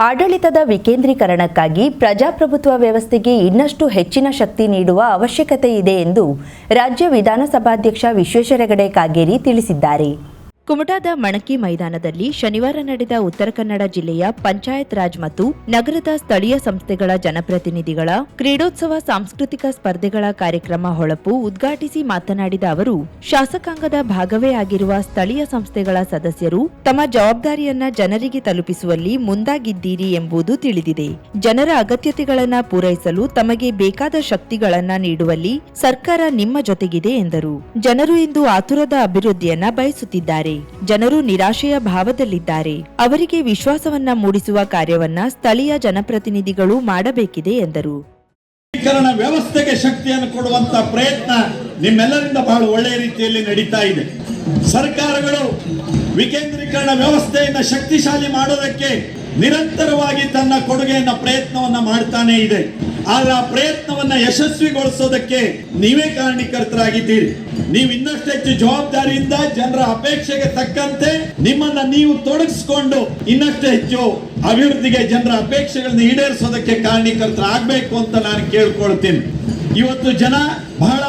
ಆಡಳಿತದ ವಿಕೇಂದ್ರೀಕರಣಕ್ಕಾಗಿ ಪ್ರಜಾಪ್ರಭುತ್ವ ವ್ಯವಸ್ಥೆಗೆ ಇನ್ನಷ್ಟು ಹೆಚ್ಚಿನ ಶಕ್ತಿ ನೀಡುವ ಅವಶ್ಯಕತೆ ಇದೆ ಎಂದು ರಾಜ್ಯ ವಿಧಾನಸಭಾಧ್ಯಕ್ಷ ವಿಶ್ವೇಶ್ವರ ಹೆಗಡೆ ಕಾಗೇರಿ ತಿಳಿಸಿದ್ದಾರೆ. ಕುಮಟಾದ ಮಣಕಿ ಮೈದಾನದಲ್ಲಿ ಶನಿವಾರ ನಡೆದ ಉತ್ತರ ಕನ್ನಡ ಜಿಲ್ಲೆಯ ಪಂಚಾಯತ್ ರಾಜ್ ಮತ್ತು ನಗರದ ಸ್ಥಳೀಯ ಸಂಸ್ಥೆಗಳ ಜನಪ್ರತಿನಿಧಿಗಳ ಕ್ರೀಡೋತ್ಸವ ಸಾಂಸ್ಕೃತಿಕ ಸ್ಪರ್ಧೆಗಳ ಕಾರ್ಯಕ್ರಮ ಹೊಳಪು ಉದ್ಘಾಟಿಸಿ ಮಾತನಾಡಿದ ಅವರು, ಶಾಸಕಾಂಗದ ಭಾಗವೇ ಆಗಿರುವ ಸ್ಥಳೀಯ ಸಂಸ್ಥೆಗಳ ಸದಸ್ಯರು ತಮ್ಮ ಜವಾಬ್ದಾರಿಯನ್ನ ಜನರಿಗೆ ತಲುಪಿಸುವಲ್ಲಿ ಮುಂದಾಗಿದ್ದೀರಿ ಎಂಬುದು ತಿಳಿದಿದೆ. ಜನರ ಅಗತ್ಯತೆಗಳನ್ನು ಪೂರೈಸಲು ತಮಗೆ ಬೇಕಾದ ಶಕ್ತಿಗಳನ್ನ ನೀಡುವಲ್ಲಿ ಸರ್ಕಾರ ನಿಮ್ಮ ಜೊತೆಗಿದೆ ಎಂದರು. ಜನರು ಇಂದು ಆತುರದ ಅಭಿವೃದ್ಧಿಯನ್ನ ಬಯಸುತ್ತಿದ್ದಾರೆ. ಜನರು ನಿರಾಶೆಯ ಭಾವದಲ್ಲಿದ್ದಾರೆ. ಅವರಿಗೆ ವಿಶ್ವಾಸವನ್ನ ಮೂಡಿಸುವ ಕಾರ್ಯವನ್ನ ಸ್ಥಳೀಯ ಜನಪ್ರತಿನಿಧಿಗಳು ಮಾಡಬೇಕಿದೆ ಎಂದರು. ವ್ಯವಸ್ಥೆಗೆ ಶಕ್ತಿಯನ್ನು ಕೊಡುವಂತ ಪ್ರಯತ್ನ ನಿಮ್ಮೆಲ್ಲರಿಂದ ಬಹಳ ಒಳ್ಳೆಯ ರೀತಿಯಲ್ಲಿ ನಡೀತಾ ಇದೆ. ಸರ್ಕಾರಗಳು ವಿಕೇಂದ್ರೀಕರಣ ವ್ಯವಸ್ಥೆಯನ್ನು ಶಕ್ತಿಶಾಲಿ ಮಾಡೋದಕ್ಕೆ ನಿರಂತರವಾಗಿ ತನ್ನ ಕೊಡುಗೆಯನ್ನ, ಪ್ರಯತ್ನವನ್ನ ಮಾಡ್ತಾನೆ ಇದೆ. ಆದ್ರೆ ಆ ಪ್ರಯತ್ನವನ್ನ ಯಶಸ್ವಿಗೊಳಿಸೋದಕ್ಕೆ ನೀವೇ ಕಾರಣೀಕರ್ತರಾಗಿದ್ದೀರಿ ನೀವು ಇನ್ನಷ್ಟು ಹೆಚ್ಚು ಜವಾಬ್ದಾರಿಯಿಂದ ಜನರ ಅಪೇಕ್ಷೆಗೆ ತಕ್ಕಂತೆ ನಿಮ್ಮನ್ನ ನೀವು ತೊಡಗಿಸ್ಕೊಂಡು ಇನ್ನಷ್ಟು ಹೆಚ್ಚು ಅಭಿವೃದ್ಧಿಗೆ ಜನರ ಅಪೇಕ್ಷೆಗಳನ್ನ ಈಡೇರಿಸೋದಕ್ಕೆ ಕಾರಣೀಕರ್ತರಾಗಬೇಕು ಅಂತ ನಾನು ಕೇಳ್ಕೊಳ್ತೀನಿ. ಇವತ್ತು ಜನ ಬಹಳ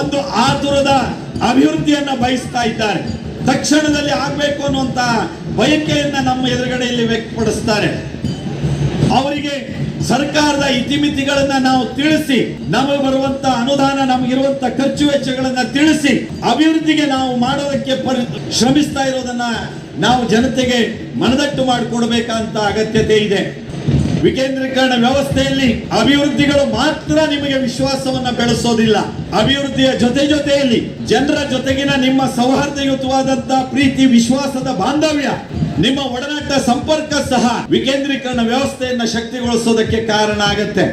ಒಂದು ಆತುರದ ಅಭಿವೃದ್ಧಿಯನ್ನ ಬಯಸ್ತಾ ಇದ್ದಾರೆ. ತಕ್ಷಣದಲ್ಲಿ ಆಗ್ಬೇಕು ಅನ್ನುವಂತ ಬಯಕೆಯನ್ನ ನಮ್ಮ ಎದುರುಗಡೆಯಲ್ಲಿ ವ್ಯಕ್ತಪಡಿಸ್ತಾರೆ. ಅವರಿಗೆ ಸರ್ಕಾರದ ಇತಿಮಿತಿಗಳನ್ನ ನಾವು ತಿಳಿಸಿ, ನಮಗೆ ಬರುವಂತ ಅನುದಾನ ನಮಗಿರುವಂತ ಖರ್ಚು ವೆಚ್ಚಗಳನ್ನ ತಿಳಿಸಿ, ಅಭಿವೃದ್ಧಿಗೆ ನಾವು ಮಾಡೋದಕ್ಕೆ ಶ್ರಮಿಸ್ತಾ ಇರೋದನ್ನ ನಾವು ಜನತೆಗೆ ಮನದಟ್ಟು ಮಾಡಿಕೊಡ್ಬೇಕಂತ ಅಗತ್ಯತೆ ಇದೆ. ವಿಕೇಂದ್ರೀಕರಣ ವ್ಯವಸ್ಥೆಯಲ್ಲಿ ಅಭಿವೃದ್ಧಿಗಳು ಮಾತ್ರ ನಿಮಗೆ ವಿಶ್ವಾಸವನ್ನ ಬೆಳೆಸೋದಿಲ್ಲ. ಅಭಿವೃದ್ಧಿಯ ಜೊತೆ ಜೊತೆಯಲ್ಲಿ ಜನರ ಜೊತೆಗಿನ ನಿಮ್ಮ ಸೌಹಾರ್ದಯುತವಾದಂತಹ ಪ್ರೀತಿ, ವಿಶ್ವಾಸದ ಬಾಂಧವ್ಯ, ನಿಮ್ಮ ಒಡನಾಟ ಸಂಪರ್ಕ ಸಹ ವಿಕೇಂದ್ರೀಕರಣ ವ್ಯವಸ್ಥೆಯನ್ನ ಶಕ್ತಿಗೊಳಿಸೋದಕ್ಕೆ ಕಾರಣ ಆಗತ್ತೆ.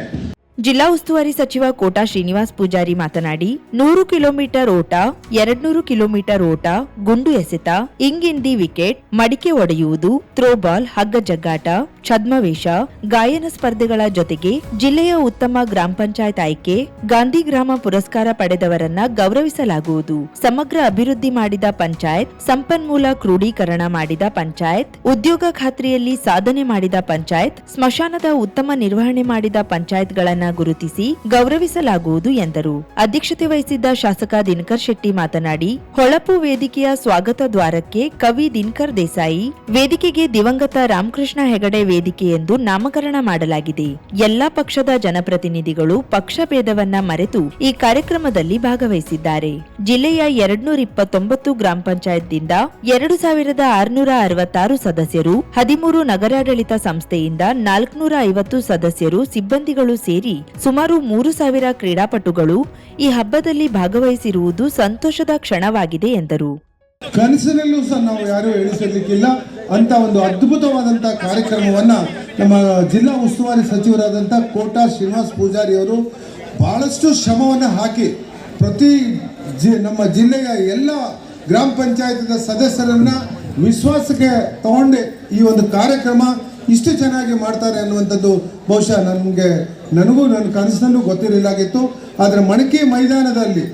ಜಿಲ್ಲಾ ಉಸ್ತುವಾರಿ ಸಚಿವ ಕೋಟಾ ಶ್ರೀನಿವಾಸ್ ಪೂಜಾರಿ ಮಾತನಾಡಿ, ನೂರು ಕಿಲೋಮೀಟರ್ ಓಟ, ಎರಡ್ನೂರು ಕಿಲೋಮೀಟರ್ ಓಟ, ಗುಂಡು ಎಸೆತ ಇಂಗಿಂದಿ ವಿಕೆಟ್, ಮಡಿಕೆ ಒಡೆಯುವುದು ಥ್ರೋಬಾಲ್ ಹಗ್ಗ ಜಗ್ಗಾಟ ಛದ್ಮವೇಷ ಗಾಯನ ಸ್ಪರ್ಧೆಗಳ ಜೊತೆಗೆ ಜಿಲ್ಲೆಯ ಉತ್ತಮ ಗ್ರಾಮ ಪಂಚಾಯತ್ ಆಯ್ಕೆ, ಗಾಂಧಿ ಗ್ರಾಮ ಪುರಸ್ಕಾರ ಪಡೆದವರನ್ನ ಗೌರವಿಸಲಾಗುವುದು. ಸಮಗ್ರ ಅಭಿವೃದ್ಧಿ ಮಾಡಿದ ಪಂಚಾಯತ್, ಸಂಪನ್ಮೂಲ ಕ್ರೋಢೀಕರಣ ಮಾಡಿದ ಪಂಚಾಯತ್, ಉದ್ಯೋಗ ಖಾತ್ರಿಯಲ್ಲಿ ಸಾಧನೆ ಮಾಡಿದ ಪಂಚಾಯತ್, ಸ್ಮಶಾನದ ಉತ್ತಮ ನಿರ್ವಹಣೆ ಮಾಡಿದ ಪಂಚಾಯತ್ಗಳನ್ನ ಗುರುತಿಸಿ ಗೌರವಿಸಲಾಗುವುದು ಎಂದರು. ಅಧ್ಯಕ್ಷತೆ ವಹಿಸಿದ್ದ ಶಾಸಕ ದಿನಕರ್ ಶೆಟ್ಟಿ ಮಾತನಾಡಿ, ಹೊಳಪು ವೇದಿಕೆಯ ಸ್ವಾಗತ ದ್ವಾರಕ್ಕೆ ಕವಿ ದಿನಕರ್ ದೇಸಾಯಿ, ವೇದಿಕೆಗೆ ದಿವಂಗತ ರಾಮಕೃಷ್ಣ ಹೆಗಡೆ ವೇದಿಕೆ ಎಂದು ನಾಮಕರಣ ಮಾಡಲಾಗಿದೆ. ಎಲ್ಲ ಪಕ್ಷದ ಜನಪ್ರತಿನಿಧಿಗಳು ಪಕ್ಷ ಭೇದವನ್ನ ಮರೆತು ಈ ಕಾರ್ಯಕ್ರಮದಲ್ಲಿ ಭಾಗವಹಿಸಿದ್ದಾರೆ. ಜಿಲ್ಲೆಯ ಎರಡ್ನೂರ ಇಪ್ಪತ್ತೊಂಬತ್ತು ಗ್ರಾಮ ಪಂಚಾಯತ್ದಿಂದ ಎರಡು ಸಾವಿರದ ಆರುನೂರ ಅರವತ್ತಾರು ಸದಸ್ಯರು, ಹದಿಮೂರು ನಗರಾಡಳಿತ ಸಂಸ್ಥೆಯಿಂದ ನಾಲ್ಕುನೂರ ಐವತ್ತು ಸದಸ್ಯರು ಸಿಬ್ಬಂದಿಗಳು ಸೇರಿ ಸುಮಾರು ಮೂರು ಸಾವಿರ ಕ್ರೀಡಾಪಟುಗಳು ಈ ಹಬ್ಬದಲ್ಲಿ ಭಾಗವಹಿಸಿರುವುದು ಸಂತೋಷದ ಕ್ಷಣವಾಗಿದೆ ಎಂದರು. ಕನಸಿನಲ್ಲೂ ಸಹ ನಾವು ಯಾರು ಎಣಿಸಲಿಕ್ಕಿಲ್ಲ. ಅಂತ ಒಂದು ಅದ್ಭುತವಾದಂಥ ಕಾರ್ಯಕ್ರಮವನ್ನು ನಮ್ಮ ಜಿಲ್ಲಾ ಉಸ್ತುವಾರಿ ಸಚಿವರಾದಂಥ ಕೋಟಾ ಶ್ರೀನಿವಾಸ್ ಪೂಜಾರಿ ಅವರು ಬಹಳಷ್ಟು ಶ್ರಮವನ್ನು ಹಾಕಿ ಪ್ರತಿ ಜಿ, ನಮ್ಮ ಜಿಲ್ಲೆಯ ಎಲ್ಲ ಗ್ರಾಮ ಪಂಚಾಯತದ ಸದಸ್ಯರನ್ನು ವಿಶ್ವಾಸಕ್ಕೆ ತಗೊಂಡು ಈ ಒಂದು ಕಾರ್ಯಕ್ರಮ. ಇಷ್ಟು ಚೆನ್ನಾಗಿ ಮಾಡ್ತಾರೆ ಅನ್ನುವಂಥದ್ದು ಬಹುಶಃ ನನಗೆ, ನನಗೂ ನನ್ನ ಕನಸನ್ನು ಗೊತ್ತಿರಲಿಲ್ಲಾಗಿತ್ತು. ಆದರೆ ಮಣಕಿ ಮೈದಾನದಲ್ಲಿ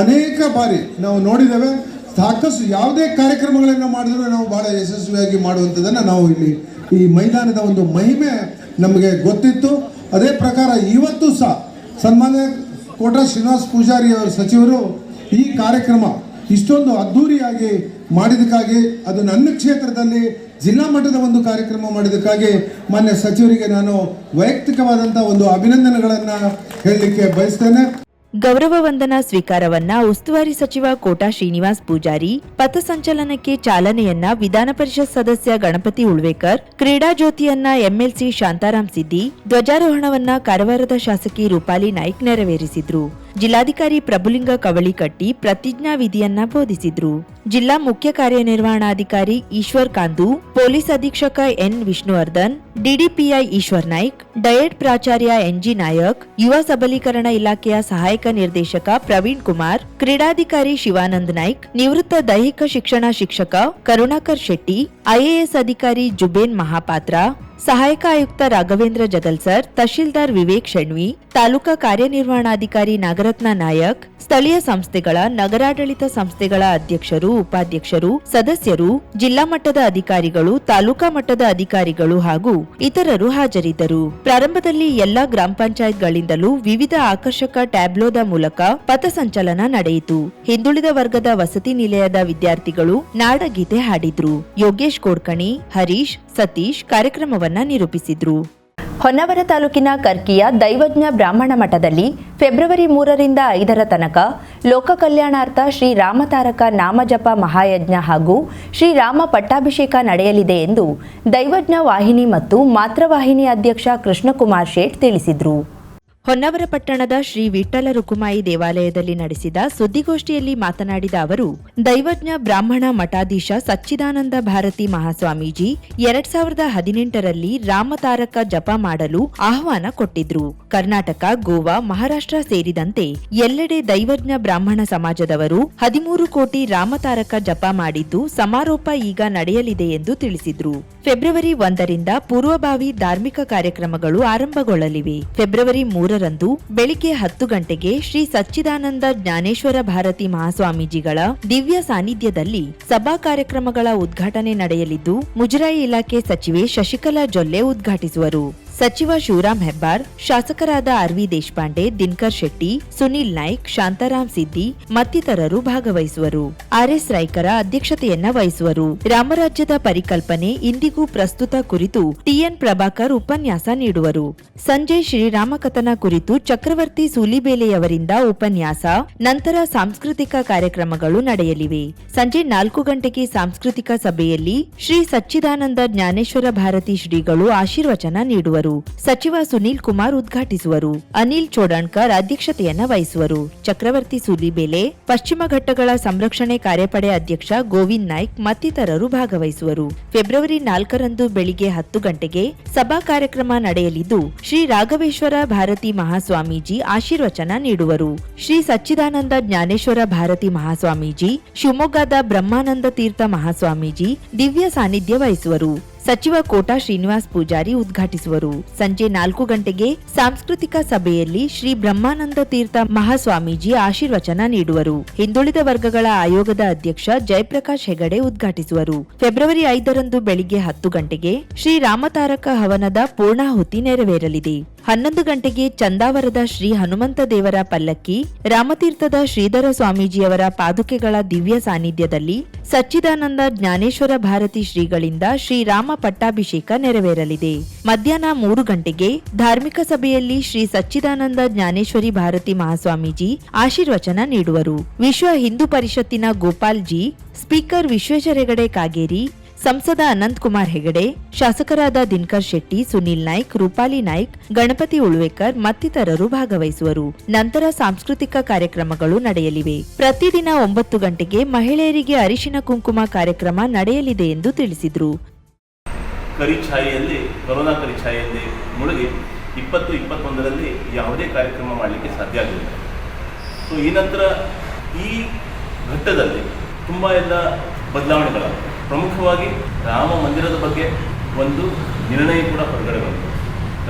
ಅನೇಕ ಬಾರಿ ನಾವು ನೋಡಿದ್ದೇವೆ. ಸಾಕಷ್ಟು ಯಾವುದೇ ಕಾರ್ಯಕ್ರಮಗಳನ್ನು ಮಾಡಿದ್ರು ನಾವು ಬಹಳ ಯಶಸ್ವಿಯಾಗಿ ಮಾಡುವಂಥದ್ದನ್ನು ನಾವು ಇಲ್ಲಿ ಈ ಮೈದಾನದ ಒಂದು ಮಹಿಮೆ ನಮಗೆ ಗೊತ್ತಿತ್ತು. ಅದೇ ಪ್ರಕಾರ ಇವತ್ತು ಸಹ ಸನ್ಮಾನ್ಯ ಕೋಟ ಶ್ರೀನಿವಾಸ್ ಪೂಜಾರಿ ಅವರ ಸಚಿವರು ಈ ಕಾರ್ಯಕ್ರಮ ಇಷ್ಟೊಂದು ಅದ್ಧೂರಿಯಾಗಿ ಮಾಡಿದಕ್ಕಾಗಿ ಅದು ನನ್ನ ಕ್ಷೇತ್ರದಲ್ಲಿ ಜಿಲ್ಲಾ ಮಟ್ಟದ ಒಂದು ಕಾರ್ಯಕ್ರಮ ಮಾಡಿದಕ್ಕಾಗಿ ಮಾನ್ಯ ಸಚಿವರಿಗೆ ನಾನು ವೈಯಕ್ತಿಕವಾದಂಥ ಒಂದು ಅಭಿನಂದನೆಗಳನ್ನು ಹೇಳಲಿಕ್ಕೆ ಬಯಸ್ತೇನೆ. ಗೌರವ ವಂದನಾ ಸ್ವೀಕಾರವನ್ನ ಉಸ್ತುವಾರಿ ಸಚಿವ ಕೋಟಾ ಶ್ರೀನಿವಾಸ್ ಪೂಜಾರಿ ಪಥಸಂಚಲನಕ್ಕೆ ಚಾಲನೆಯನ್ನ ವಿಧಾನ ಪರಿಷತ್ ಸದಸ್ಯ ಗಣಪತಿ ಉಳ್ವೇಕರ್, ಕ್ರೀಡಾ ಜ್ಯೋತಿಯನ್ನ ಎಂಎಲ್ಸಿ ಶಾಂತಾರಾಮ್ ಸಿದ್ದಿ, ಧ್ವಜಾರೋಹಣವನ್ನ ಕಾರವಾರದ ಶಾಸಕಿ ರೂಪಾಲಿ ನಾಯ್ಕ್ ನೆರವೇರಿಸಿದ್ರು. ಜಿಲ್ಲಾಧಿಕಾರಿ ಪ್ರಭುಲಿಂಗ ಕವಳಿಕಟ್ಟಿ ಪ್ರತಿಜ್ಞಾ ವಿಧಿಯನ್ನ ಬೋಧಿಸಿದ್ರು. ಜಿಲ್ಲಾ ಮುಖ್ಯ ಕಾರ್ಯನಿರ್ವಹಣಾಧಿಕಾರಿ ಈಶ್ವರ್ ಕಾಂದು, ಪೊಲೀಸ್ ಅಧೀಕ್ಷಕ N Vishnuvardhan, DDPI Eshwar Naik, DIET ಪ್ರಾಚಾರ್ಯ ಎನ್ಜಿ ನಾಯಕ್, ಯುವ ಸಬಲೀಕರಣ ಇಲಾಖೆಯ ಸಹಾಯಕ ನಿರ್ದೇಶಕ ಪ್ರವೀಣ್ ಕುಮಾರ್, ಕ್ರೀಡಾಧಿಕಾರಿ ಶಿವಾನಂದ್ ನಾಯ್ಕ್, ನಿವೃತ್ತ ದೈಹಿಕ ಶಿಕ್ಷಣ ಶಿಕ್ಷಕ ಕರುಣಾಕರ್ ಶೆಟ್ಟಿ ಐಎಎಸ್ ಅಧಿಕಾರಿ ಜುಬೇನ್ ಮಹಾಪಾತ್ರ ಸಹಾಯಕ ಆಯುಕ್ತ ರಾಘವೇಂದ್ರ ಜಗಲ್ಸರ್ ತಹಶೀಲ್ದಾರ್ ವಿವೇಕ್ ಶೆಣ್ವಿ, ತಾಲೂಕಾ ಕಾರ್ಯನಿರ್ವಹಣಾಧಿಕಾರಿ ನಾಗರತ್ನ ನಾಯಕ್, ಸ್ಥಳೀಯ ಸಂಸ್ಥೆಗಳ ನಗರಾಡಳಿತ ಸಂಸ್ಥೆಗಳ ಅಧ್ಯಕ್ಷರು, ಉಪಾಧ್ಯಕ್ಷರು, ಸದಸ್ಯರು, ಜಿಲ್ಲಾ ಮಟ್ಟದ ಅಧಿಕಾರಿಗಳು, ತಾಲೂಕಾ ಮಟ್ಟದ ಅಧಿಕಾರಿಗಳು ಹಾಗೂ ಇತರರು ಹಾಜರಿದ್ದರು. ಪ್ರಾರಂಭದಲ್ಲಿ ಎಲ್ಲಾ ಗ್ರಾಮ ಪಂಚಾಯತ್ಗಳಿಂದಲೂ ವಿವಿಧ ಆಕರ್ಷಕ ಟ್ಯಾಬ್ಲೋದ ಮೂಲಕ ಪಥಸಂಚಲನ ನಡೆಯಿತು. ಹಿಂದುಳಿದ ವರ್ಗದ ವಸತಿ ನಿಲಯದ ವಿದ್ಯಾರ್ಥಿಗಳು ನಾಡಗೀತೆ ಹಾಡಿದ್ರು. ಯೋಗೇಶ್ ಕೋಡ್ಕಣಿ, ಹರೀಶ್, ಸತೀಶ್ ಕಾರ್ಯಕ್ರಮವನ್ನ ನಿರೂಪಿಸಿದ್ರು. ಹೊನ್ನವರ ತಾಲೂಕಿನ ಕರ್ಕಿಯ ದೈವಜ್ಞ ಬ್ರಾಹ್ಮಣ ಮಠದಲ್ಲಿ ಫೆಬ್ರವರಿ ಮೂರರಿಂದ ಐದರ ತನಕ ಲೋಕ ಕಲ್ಯಾಣಾರ್ಥ ಶ್ರೀ ರಾಮತಾರಕ ನಾಮಜಪ ಮಹಾಯಜ್ಞ ಹಾಗೂ ಶ್ರೀರಾಮ ಪಟ್ಟಾಭಿಷೇಕ ನಡೆಯಲಿದೆ ಎಂದು ದೈವಜ್ಞ ವಾಹಿನಿ ಮತ್ತು ಮಾತೃವಾಹಿನಿ ಅಧ್ಯಕ್ಷ ಕೃಷ್ಣಕುಮಾರ್ ಶೇಟ್ ತಿಳಿಸಿದರು. ಹೊನ್ನವರ ಪಟ್ಟಣದ ಶ್ರೀ ವಿಠಲ ರುಕುಮಾಯಿ ದೇವಾಲಯದಲ್ಲಿ ನಡೆಸಿದ ಸುದ್ದಿಗೋಷ್ಠಿಯಲ್ಲಿ ಮಾತನಾಡಿದ ಅವರು, ದೈವಜ್ಞ ಬ್ರಾಹ್ಮಣ ಮಠಾಧೀಶ ಸಚ್ಚಿದಾನಂದ ಭಾರತಿ ಮಹಾಸ್ವಾಮೀಜಿ ಎರಡ್ ಸಾವಿರದ ಹದಿನೆಂಟರಲ್ಲಿ ರಾಮತಾರಕ ಜಪ ಮಾಡಲು ಆಹ್ವಾನ ಕೊಟ್ಟಿದ್ರು. ಕರ್ನಾಟಕ, ಗೋವಾ, ಮಹಾರಾಷ್ಟ್ರ ಸೇರಿದಂತೆ ಎಲ್ಲೆಡೆ ದೈವಜ್ಞ ಬ್ರಾಹ್ಮಣ ಸಮಾಜದವರು ಹದಿಮೂರು ಕೋಟಿ ರಾಮತಾರಕ ಜಪ ಮಾಡಿದ್ದು ಸಮಾರೋಪ ಈಗ ನಡೆಯಲಿದೆ ಎಂದು ತಿಳಿಸಿದ್ರು. ಫೆಬ್ರವರಿ ಒಂದರಿಂದ ಪೂರ್ವಭಾವಿ ಧಾರ್ಮಿಕ ಕಾರ್ಯಕ್ರಮಗಳು ಆರಂಭಗೊಳ್ಳಲಿವೆ. ಫೆಬ್ರವರಿ ಮೂರರಂದು ಬೆಳಿಗ್ಗೆ ಹತ್ತು ಗಂಟೆಗೆ ಶ್ರೀ ಸಚ್ಚಿದಾನಂದ ಜ್ಞಾನೇಶ್ವರ ಭಾರತಿ ಮಹಾಸ್ವಾಮೀಜಿಗಳ ದಿವ್ಯ ಸಾನ್ನಿಧ್ಯದಲ್ಲಿ ಸಭಾ ಕಾರ್ಯಕ್ರಮಗಳ ಉದ್ಘಾಟನೆ ನಡೆಯಲಿದ್ದು, ಮುಜರಾಯಿ ಇಲಾಖೆ ಸಚಿವೆ ಶಶಿಕಲಾ ಜೊಲ್ಲೆ ಉದ್ಘಾಟಿಸುವರು. ಸಚಿವ ಶಿವರಾಮ್ ಹೆಬ್ಬಾರ್, ಶಾಸಕರಾದ ಆರ್ವಿ ದೇಶಪಾಂಡೆ, ದಿನಕರ್ ಶೆಟ್ಟಿ, ಸುನಿಲ್ ನಾಯ್ಕ್, ಶಾಂತಾರಾಮ್ ಸಿದ್ದಿ ಮತ್ತಿತರರು ಭಾಗವಹಿಸುವರು. ಆರ್ಎಸ್ ರೈಕರ ಅಧ್ಯಕ್ಷತೆಯನ್ನ ವಹಿಸುವರು. ರಾಮರಾಜ್ಯದ ಪರಿಕಲ್ಪನೆ ಇಂದಿಗೂ ಪ್ರಸ್ತುತ ಕುರಿತು ಟಿಎನ್ ಪ್ರಭಾಕರ್ ಉಪನ್ಯಾಸ ನೀಡುವರು. ಸಂಜೆ ಶ್ರೀರಾಮಕಥನ ಕುರಿತು ಚಕ್ರವರ್ತಿ ಸೂಲಿಬೇಲೆಯವರಿಂದ ಉಪನ್ಯಾಸ, ನಂತರ ಸಾಂಸ್ಕೃತಿಕ ಕಾರ್ಯಕ್ರಮಗಳು ನಡೆಯಲಿವೆ. ಸಂಜೆ ನಾಲ್ಕು ಗಂಟೆಗೆ ಸಾಂಸ್ಕೃತಿಕ ಸಭೆಯಲ್ಲಿ ಶ್ರೀ ಸಚ್ಚಿದಾನಂದ ಜ್ಞಾನೇಶ್ವರ ಭಾರತಿ ಶ್ರೀಗಳು ಆಶೀರ್ವಚನ ನೀಡುವರು. ಸಚಿವ ಸುನೀಲ್ ಕುಮಾರ್ ಉದ್ಘಾಟಿಸುವರು. ಅನಿಲ್ ಚೋಡಣ್ಕರ್ ಅಧ್ಯಕ್ಷತೆಯನ್ನ ವಹಿಸುವರು. ಚಕ್ರವರ್ತಿ ಸೂಲಿಬೇಲೆ ಪಶ್ಚಿಮ ಘಟ್ಟಗಳ ಸಂರಕ್ಷಣೆ ಕಾರ್ಯಪಡೆ ಅಧ್ಯಕ್ಷ ಗೋವಿಂದ್ ನಾಯ್ಕ್ ಮತ್ತಿತರರು ಭಾಗವಹಿಸುವರು. ಫೆಬ್ರವರಿ ನಾಲ್ಕರಂದು ಬೆಳಿಗ್ಗೆ ಹತ್ತು ಗಂಟೆಗೆ ಸಭಾ ಕಾರ್ಯಕ್ರಮ ನಡೆಯಲಿದ್ದು, ಶ್ರೀ ರಾಘವೇಶ್ವರ ಭಾರತಿ ಮಹಾಸ್ವಾಮೀಜಿ ಆಶೀರ್ವಚನ ನೀಡುವರು. ಶ್ರೀ ಸಚ್ಚಿದಾನಂದ ಜ್ಞಾನೇಶ್ವರ ಭಾರತಿ ಮಹಾಸ್ವಾಮೀಜಿ, ಶಿವಮೊಗ್ಗದ ಬ್ರಹ್ಮಾನಂದ ತೀರ್ಥ ಮಹಾಸ್ವಾಮೀಜಿ ದಿವ್ಯ ಸಾನ್ನಿಧ್ಯ ವಹಿಸುವರು. ಸಚಿವ ಕೋಟಾ ಶ್ರೀನಿವಾಸ್ ಪೂಜಾರಿ ಉದ್ಘಾಟಿಸುವರು. ಸಂಜೆ ನಾಲ್ಕು ಗಂಟೆಗೆ ಸಾಂಸ್ಕೃತಿಕ ಸಭೆಯಲ್ಲಿ ಶ್ರೀ ಬ್ರಹ್ಮಾನಂದ ತೀರ್ಥ ಮಹಾಸ್ವಾಮೀಜಿ ಆಶೀರ್ವಚನ ನೀಡುವರು. ಹಿಂದುಳಿದ ವರ್ಗಗಳ ಆಯೋಗದ ಅಧ್ಯಕ್ಷ ಜಯಪ್ರಕಾಶ್ ಹೆಗಡೆ ಉದ್ಘಾಟಿಸುವರು. ಫೆಬ್ರವರಿ ಐದರಂದು ಬೆಳಿಗ್ಗೆ ಹತ್ತು ಗಂಟೆಗೆ ಶ್ರೀ ರಾಮತಾರಕ ಹವನದ ಪೂರ್ಣಾಹುತಿ ನೆರವೇರಲಿದೆ. ಹನ್ನೊಂದು ಗಂಟೆಗೆ ಚಂದಾವರದ ಶ್ರೀ ಹನುಮಂತ ದೇವರ ಪಲ್ಲಕ್ಕಿ, ರಾಮತೀರ್ಥದ ಶ್ರೀಧರ ಸ್ವಾಮೀಜಿಯವರ ಪಾದುಕೆಗಳ ದಿವ್ಯ ಸಾನ್ನಿಧ್ಯದಲ್ಲಿ ಸಚ್ಚಿದಾನಂದ ಜ್ಞಾನೇಶ್ವರ ಭಾರತಿ ಶ್ರೀಗಳಿಂದ ಶ್ರೀರಾಮ ಪಟ್ಟಾಭಿಷೇಕ ನೆರವೇರಲಿದೆ. ಮಧ್ಯಾಹ್ನ ಮೂರು ಗಂಟೆಗೆ ಧಾರ್ಮಿಕ ಸಭೆಯಲ್ಲಿ ಶ್ರೀ ಸಚ್ಚಿದಾನಂದ ಜ್ಞಾನೇಶ್ವರಿ ಭಾರತಿ ಮಹಾಸ್ವಾಮೀಜಿ ಆಶೀರ್ವಚನ ನೀಡುವರು. ವಿಶ್ವ ಹಿಂದೂ ಪರಿಷತ್ತಿನ ಗೋಪಾಲ್ ಜಿ ಸ್ಪೀಕರ್ ವಿಶ್ವೇಶ್ವರ ಹೆಗಡೆ ಕಾಗೇರಿ ಸಂಸದ ಅನಂತಕುಮಾರ್ ಹೆಗಡೆ, ಶಾಸಕರಾದ ದಿನಕರ್ ಶೆಟ್ಟಿ, ಸುನೀಲ್ ನಾಯ್ಕ್, ರೂಪಾಲಿ ನಾಯ್ಕ್, ಗಣಪತಿ ಉಳ್ವೇಕರ್ ಮತ್ತಿತರರು ಭಾಗವಹಿಸುವರು. ನಂತರ ಸಾಂಸ್ಕೃತಿಕ ಕಾರ್ಯಕ್ರಮಗಳು ನಡೆಯಲಿವೆ. ಪ್ರತಿದಿನ ಒಂಬತ್ತು ಗಂಟೆಗೆ ಮಹಿಳೆಯರಿಗೆ ಅರಿಶಿನ ಕುಂಕುಮ ಕಾರ್ಯಕ್ರಮ ನಡೆಯಲಿದೆ ಎಂದು ತಿಳಿಸಿದರು. ಕರಿಛಾಯೆಯಲ್ಲಿ ಕೊರೋನಾ ಕರಿಛಾಯೆಯಲ್ಲಿ ಮುಳುಗಿ ಇಪ್ಪತ್ತು ಇಪ್ಪತ್ತೊಂದರಲ್ಲಿ ಯಾವುದೇ ಕಾರ್ಯಕ್ರಮ ಮಾಡಲಿಕ್ಕೆ ಸಾಧ್ಯ ಆಗಲಿಲ್ಲ ಸೊ ಈ ನಂತರ ಈ ಘಟ್ಟದಲ್ಲಿ ತುಂಬ ಎಲ್ಲ ಬದಲಾವಣೆಗಳ ಪ್ರಮುಖವಾಗಿ ರಾಮ ಮಂದಿರದ ಬಗ್ಗೆ ಒಂದು ನಿರ್ಣಯ ಕೂಡ ಹೊರಗಡೆ ಬಂತು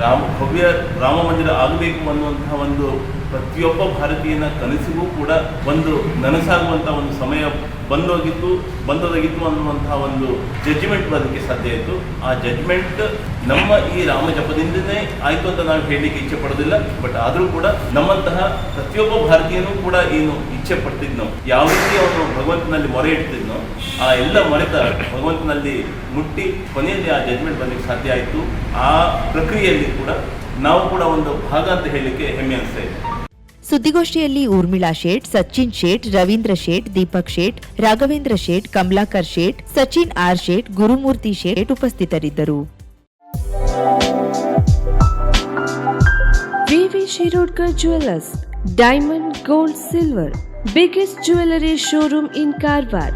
ರಾಮ ಭವ್ಯ ರಾಮ ಮಂದಿರ ಆಗಬೇಕು ಅನ್ನುವಂತಹ ಒಂದು ಪ್ರತಿಯೊಬ್ಬ ಭಾರತೀಯನ ಕನಸಿಗೂ ಕೂಡ ಒಂದು ನನಸಾಗುವಂತಹ ಒಂದು ಸಮಯ ಬಂದೋಗಿತ್ತು ಬಂದೋದಾಗಿತ್ತು ಅನ್ನುವಂತಹ ಒಂದು ಜಡ್ಜ್ಮೆಂಟ್ ಬರೋದಕ್ಕೆ ಸಾಧ್ಯ ಇತ್ತು. ಆ ಜಡ್ಜ್ಮೆಂಟ್ ನಮ್ಮ ಈ ರಾಮ ಜಪದಿಂದನೇ ಆಯಿತು ಅಂತ ನಾವು ಹೇಳಲಿಕ್ಕೆ ಇಚ್ಛೆ ಪಡೋದಿಲ್ಲ. ಬಟ್ ಆದರೂ ಕೂಡ ನಮ್ಮಂತಹ ಪ್ರತಿಯೊಬ್ಬ ಭಾರತೀಯನೂ ಕೂಡ ಏನು ಇಚ್ಛೆ ಪಡ್ತಿದ್ನೋ, ಯಾವ ರೀತಿ ಅವನು ಭಗವಂತನಲ್ಲಿ ಮೊರೆ ಇಡ್ತಿದ್ನೋ, ಆ ಎಲ್ಲ ಮೊರೆತ ಭಗವಂತನಲ್ಲಿ ಮುಟ್ಟಿ ಕೊನೆಯಲ್ಲಿ ಆ ಜಡ್ಜ್ಮೆಂಟ್ ಬರಲಿಕ್ಕೆ ಸಾಧ್ಯ ಆಯಿತು. ಆ ಪ್ರಕ್ರಿಯೆಯಲ್ಲಿ ಕೂಡ ನಾವು ಕೂಡ ಒಂದು ಭಾಗ ಅಂತ ಹೇಳಲಿಕ್ಕೆ ಹೆಮ್ಮೆ ಅನಿಸ್ತಾ ಇದೆ. ಸುದ್ದಿಗೋಷ್ಠಿಯಲ್ಲಿ ಊರ್ಮಿಳಾ ಶೇಟ್, ಸಚಿನ್ ಶೇಟ್, ರವೀಂದ್ರ ಶೇಟ್, ದೀಪಕ್ ಶೇಟ್, ರಾಘವೇಂದ್ರ ಶೇಟ್, ಕಮಲಾಕರ್ ಶೇಟ್, ಸಚಿನ್ ಆರ್ ಶೇಟ್, ಗುರುಮೂರ್ತಿ ಶೇಟ್ ಉಪಸ್ಥಿತರಿದ್ದರು. VV Shirodkar jewellers diamond, gold, silver, biggest jewellery showroom in Karwar.